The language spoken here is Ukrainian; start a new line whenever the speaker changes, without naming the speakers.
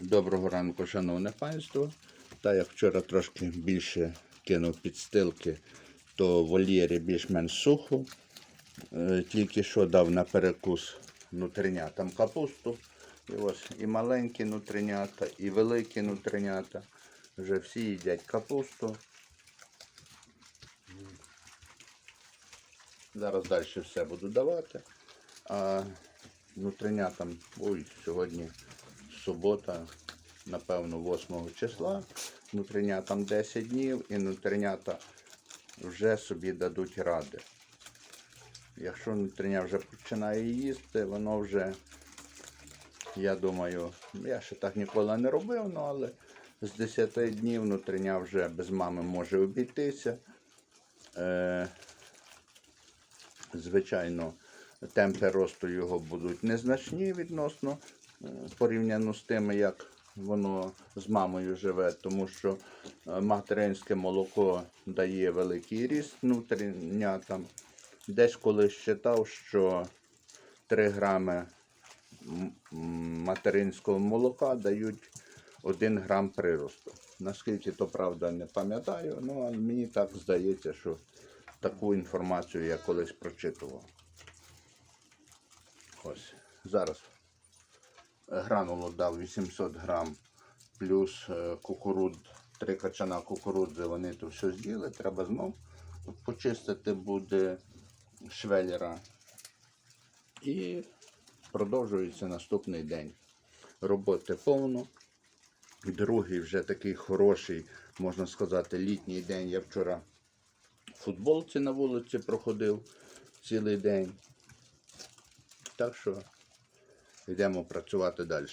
Доброго ранку, шановне панство. Та як вчора трошки більше кинув підстилки, то в вольєрі більш-менш сухо. Е, Тільки що дав на перекус нутринятам капусту. І ось і маленькі нутринята, і великі нутринята. Вже всі їдять капусту. Зараз далі все буду давати. А нутринятам, ой, сьогодні субота, напевно, 8 числа. Нутринятам 10 днів і нутринята вже собі дадуть ради. Якщо нутриня вже починає їсти, воно вже, я думаю, я ще так ніколи не робив, ну, але з 10 днів нутриня вже без мами може обійтися. Е, звичайно, темпи росту його будуть незначні відносно порівняно з тими, як воно з мамою живе, тому що е, материнське молоко дає великий ріст внутрішнятам. Десь колись читав, що 3 грами материнського молока дають 1 грам приросту. Наскільки то правда не пам'ятаю, ну але мені так здається, що таку інформацію я колись прочитував. Ось. Зараз гранулу дав 800 грам плюс е, кукуруд, три качана кукурудзи, вони то все з'їли. Треба знов почистити буде швеллера. І продовжується наступний день. Роботи повно. Другий вже такий хороший, можна сказати, літній день. Я вчора в футболці на вулиці проходив цілий день. Так що йдемо працювати далі.